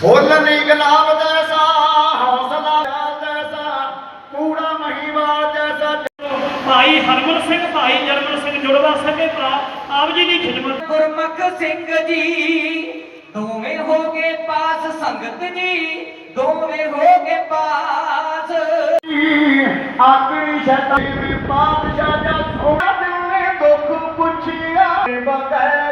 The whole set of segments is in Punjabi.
ਫੁੱਲ ਨੀ ਗੁਲਾਬ ਜੈਸਾ ਹੌਸਲਾ ਜੈਸਾ ਕੂੜਾ ਮਹੀਵਾ ਜੈਸਾ। ਭਾਈ ਹਰਮਨ ਸਿੰਘ ਭਾਈ ਜਰਮਨ ਸਿੰਘ ਜੁੜਵਾ ਸਕੇ ਭਰਾ। ਆਪ ਜੀ ਦੀ ਖਿਦਮਤ। ਗੁਰਮੁਖ ਸਿੰਘ ਜੀ ਦੋਵੇਂ ਹੋ ਗਏ ਪਾਸ ਸੰਗਤ ਜੀ ਦੋਵੇਂ ਹੋ ਗਏ ਪਾਸ। ਆਖਰੀ ਸ਼ਤਾਬਦੀ ਪਾਤਸ਼ਾਹ ਦਾ ਸੋਹਣਾ ਦਿਲ ਨੇ ਦੁੱਖ ਪੁੱਛਿਆ। ਬਗੈਰ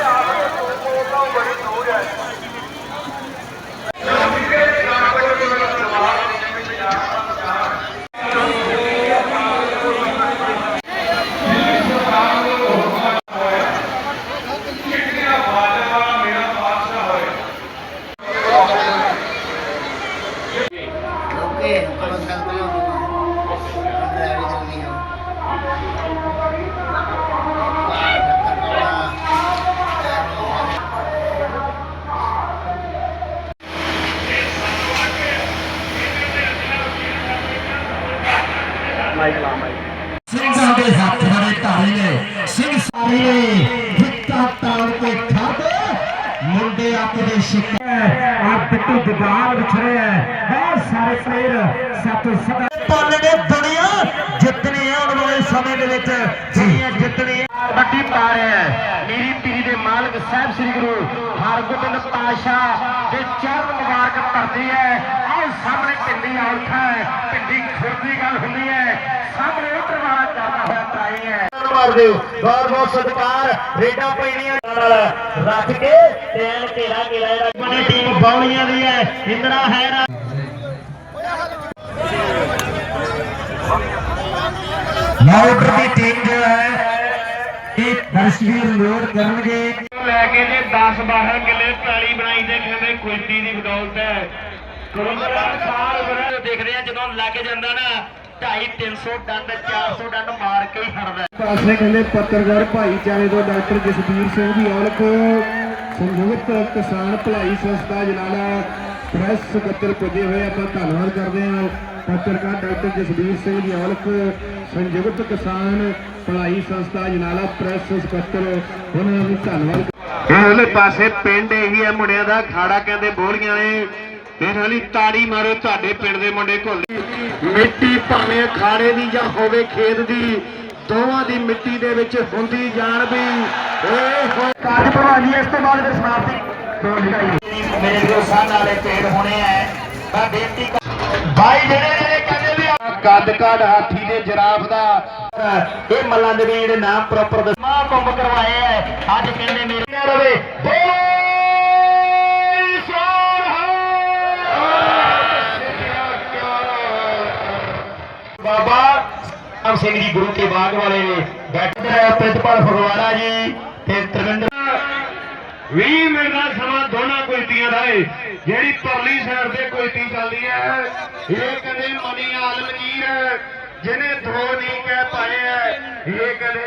ਜਿਹਨਾਂ ਦੇ ਆਪ ਤੋਂ ਕੋਲੋਂ ਬੜੀ ਦੂਰ ਹੈ ओके ਮਾਈਕ ਲਾ ਮਾਈਕ। ਸਿੰਘਾਂ ਦੇ ਹੱਥ ਬੜੇ ਧਾਰੇ ਨੇ। ਸਿੰਘ ਸਾਰੇ ਨੇ ਦਿੱਤਾ ਤਾਲ ਤੇ ਖੱਬ ਮੁੰਡੇ ਆਪਣੇ ਸ਼ਿਕਾਰ ਆ ਬਿੱਟੂ ਜਵਾਨ ਵਿਛੜਿਆ ਹੈ। ਸਾਰੇ ਪਲੇਅਰ ਸਾਤੋਂ ਸਦਾ ਪਾਲਣੇ ਦੁਨੀਆ ਜਿੱਤਣੀ ਆਉਣ ਵਾਲੇ ਸਮੇਂ ਦੇ ਵਿੱਚ। ਜਿਹੜੀਆਂ ਜਿੱਤਣੀ ਵੱਡੀ ਪਾ ਰਿਹਾ ਹੈ। ਮੇਰੀ ਪੀਰੀ ਦੇ ਮਾਲਕ ਸਾਹਿਬ ਸ੍ਰੀ ਗੁਰੂ ਹਰਗੋਬਿੰਦ ਪਾਸ਼ਾ ਦੇ ਚਰਨ ਮੁਬਾਰਕ ਧਰਦੀ ਹੈ। ਆਹ ਸਾਹਮਣੇ ਪਿੰਡੀ ਔਲਖਾ ਹੈ। ਹੈ ਮਾਰਦੇ ਬਹੁਤ ਬਹੁਤ ਸਤਿਕਾਰ। ਰੇਡਾਂ ਪੈਣੀਆਂ ਨਾਲ ਰੱਖ ਕੇ ਤੇਲ ਘੇਰਾ ਘੇਰਾ ਜਿਹੜਾ ਬਣੀ ਟੀਮ ਬੌਲੀਆਂ ਦੀ ਹੈ। ਇੰਦਰਾ ਹੈ ਨਾ ਲਾਊਡਰ ਦੀ ਟੀਮ ਜੋ ਹੈ, ਇਹ ਦਰਸ਼ਵੀਰ ਲੋਡ ਕਰਨਗੇ। ਲੈ ਕੇ ਜੇ 10 12 ਕਿੱਲੇ ਪੈਲੀ ਬਣਾਈ ਦੇ ਕਹਿੰਦੇ ਕੁਸ਼ਤੀ ਦੀ ਬਦੌਲਤ ਹੈ। ਕਰੋਨਾ ਸਾਲ ਬਰੇ ਦੇਖਦੇ ਆ ਜਦੋਂ ਲੱਗ ਜਾਂਦਾ ਨਾ 2.5 300 ਡੰਡ 400 ਡੰਡ ਮਾਰ ਕੇ ਹੀ ਹਟਦਾ। ਪਾਸੇ ਕਹਿੰਦੇ ਪੱਤਰਕਾਰ ਭਾਈਚਾਰੇ ਤੋਂ ਡਾਕਟਰ ਜਸਵੀਰ ਸਿੰਘ ਦੀ ਔਲਖ ਸੰਯੁਕਤ ਕਿਸਾਨ ਭਲਾਈ ਸੰਸਥਾ ਜਲਾਲਾ ਪ੍ਰੈਸ ਸਕੱਤਰ ਪੁੱਜੇ ਹੋਏ ਆਪਾਂ ਧੰਨਵਾਦ ਕਰਦੇ ਹਾਂ। ਪੱਤਰਕਾਰ ਡਾਕਟਰ ਜਸਵੀਰ ਸਿੰਘ ਦੀ ਔਲਖ ਸੰਯੁਕਤ ਕਿਸਾਨ ਭਲਾਈ ਸੰਸਥਾ ਜਲਾਲਾ ਪ੍ਰੈਸ ਸਕੱਤਰ ਉਹਨਾਂ ਦਾ ਵੀ ਧੰਨਵਾਦ ਇਹਲੇ ਪਾਸੇ ਪਿੰਡ ਇਹੀ ਹੈ ਮੁੰਡਿਆਂ ਦਾ ਖਾੜਾ ਕਹਿੰਦੇ ਬੋਲੀਆਂ ਨੇ। ਇਹ ਨਾਲੀ ਤਾੜੀ ਮਾਰੋ ਤੁਹਾਡੇ ਪਿੰਡ ਦੇ ਮੁੰਡੇ ਘੁੱਲ ਮਿੱਟੀ ਭਾਵੇਂ ਖਾੜੇ ਦੀ ਜਾਂ ਹੋਵੇ ਖੇਤ ਦੀ ਦੋਵਾਂ ਦੀ ਮਿੱਟੀ ਦੇ ਵਿੱਚ ਹੁੰਦੀ ਜਾਣ ਵੀ। ਓਏ ਹੋਏ ਕਾਜ ਭਲਵਾਨ ਜੀ ਇਸ ਤੋਂ ਬਾਅਦ ਫਿਰ ਸਮਾਪਤੀ ਮੇਰੇ ਵੀਰੋ ਸਾਹ ਨਾਲੇ ਪੇੜ ਹੋਣੇ ਐ ਮੈਂ ਬੇਨਤੀ ਭਾਈ ਜਿਹੜੇ ਜਿਹੜੇ ਕਹਿੰਦੇ ਵੀ ਕੱਦ ਕਾੜ ਹਾਥੀ ਦੇ ਜਰਾਫ ਦਾ। ਇਹ ਮੱਲਾਂ ਦੇ ਵੀ ਜਿਹੜੇ ਨਾਮ ਪ੍ਰੋਪਰ ਦਸਮਾ ਕੁੰਭ ਕਰਵਾਏ ਐ ਅੱਜ ਕਹਿੰਦੇ ਮੇਰੇ ਰਵੇ ਬਾਬਾ ਰਾਮ ਸਿੰਘ ਜੀ ਗੁਰੂ ਕੇ ਬਾਗ ਵਾਲੇ ਨੇ ਬੈਠੇ ਪ੍ਰਿਤਪਾਲ ਫਗਵਾੜਾ ਜੀ ਤੇ ਤਰਵਿੰਦਰ 20 ਮਿੰਟ ਦਾ ਸਮਾਂ ਦੋਨਾਂ ਕੁਸ਼ਤੀਆਂ ਦਾ ਏ। ਜਿਹੜੀ ਪਰਲੀ ਸਾਈਡ ਤੇ ਕੁਸ਼ਤੀ ਚੱਲਦੀ ਹੈ, ਇਹ ਕਹਿੰਦੇ ਮਨੀ ਆਲਮਗੀਰ, ਜਿਹਨੇ ਦੋ ਨਹੀਂ ਕਹਿ ਪਾਏ ਹੈ, ਇਹ ਕਹਿੰਦੇ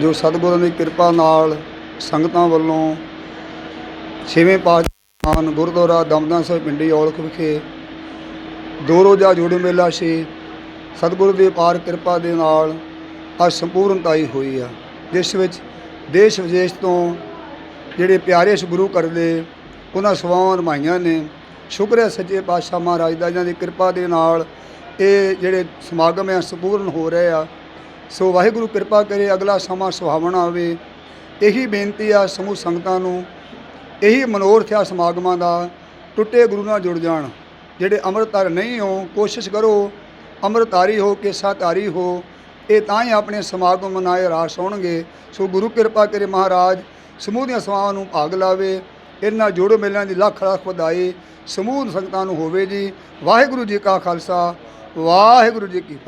ਜੋ ਸਤਿਗੁਰਾਂ ਦੀ ਕਿਰਪਾ ਨਾਲ ਸੰਗਤਾਂ ਵੱਲੋਂ ਛੇਵੇਂ ਪਾਤਸ਼ਾਹ ਗੁਰਦੁਆਰਾ ਦਮਦਮਾ ਸਾਹਿਬ ਪਿੰਡੀ ਔਲਖ ਵਿਖੇ ਦੋ ਰੋਜ਼ਾ ਜੋੜ ਮੇਲਾ ਸੀ ਸਤਿਗੁਰੂ ਦੀ ਅਪਾਰ ਕਿਰਪਾ ਦੇ ਨਾਲ ਅੱਜ ਸੰਪੂਰਨਤਾਈ ਹੋਈ ਆ, ਜਿਸ ਵਿੱਚ ਦੇਸ਼ ਵਿਦੇਸ਼ ਤੋਂ ਜਿਹੜੇ ਪਿਆਰੇ ਇਸ ਗੁਰੂ ਘਰ ਦੇ ਉਹਨਾਂ ਸਵਾਵਾਂ ਰਮਾਈਆਂ ਨੇ। ਸ਼ੁਕਰ ਹੈ ਸੱਚੇ ਪਾਤਸ਼ਾਹ ਮਹਾਰਾਜ ਦਾ ਇਹਨਾਂ ਦੀ ਕਿਰਪਾ ਦੇ ਨਾਲ ਇਹ ਜਿਹੜੇ ਸਮਾਗਮ ਆ, ਸੰਪੂਰਨ ਹੋ ਰਹੇ ਆ। ਸੋ ਵਾਹਿਗੁਰੂ ਕਿਰਪਾ ਕਰੇ ਅਗਲਾ ਸਮਾਂ ਸੁਹਾਵਣਾ ਆਵੇ। ਇਹੀ ਬੇਨਤੀ ਆ ਸਮੂਹ ਸੰਗਤਾਂ ਨੂੰ, ਇਹੀ ਮਨੋਰਥ ਆ ਸਮਾਗਮਾਂ ਦਾ, ਟੁੱਟੇ ਗੁਰੂ ਨਾਲ ਜੁੜ ਜਾਣ। ਜਿਹੜੇ ਅੰਮ੍ਰਿਤਧਾਰ ਨਹੀਂ ਹੋ, ਕੋਸ਼ਿਸ਼ ਕਰੋ, ਅੰਮ੍ਰਿਤਧਾਰੀ ਹੋ ਕੇਸਾਧਾਰੀ ਹੋ, ਇਹ ਤਾਂ ਹੀ ਆਪਣੇ ਸਮਾਗਮ ਮਨਾਏ ਰਾਸ ਹੋਣਗੇ। ਸੋ ਗੁਰੂ ਕਿਰਪਾ ਕਰੇ ਮਹਾਰਾਜ, ਸਮੂਹ ਦੀਆਂ ਸੇਵਾਵਾਂ ਨੂੰ ਭਾਗ ਲਾਵੇ, ਇਹਨਾਂ ਜੋੜੋ ਮੇਲਿਆਂ ਦੀ ਲੱਖ ਲੱਖ ਵਧਾਈ ਸਮੂਹ ਸੰਗਤਾਂ ਨੂੰ ਹੋਵੇ ਜੀ। ਵਾਹਿਗੁਰੂ ਜੀ ਕਾ ਖਾਲਸਾ, ਵਾਹਿਗੁਰੂ ਜੀ ਕੀ ਫਤਿਹ।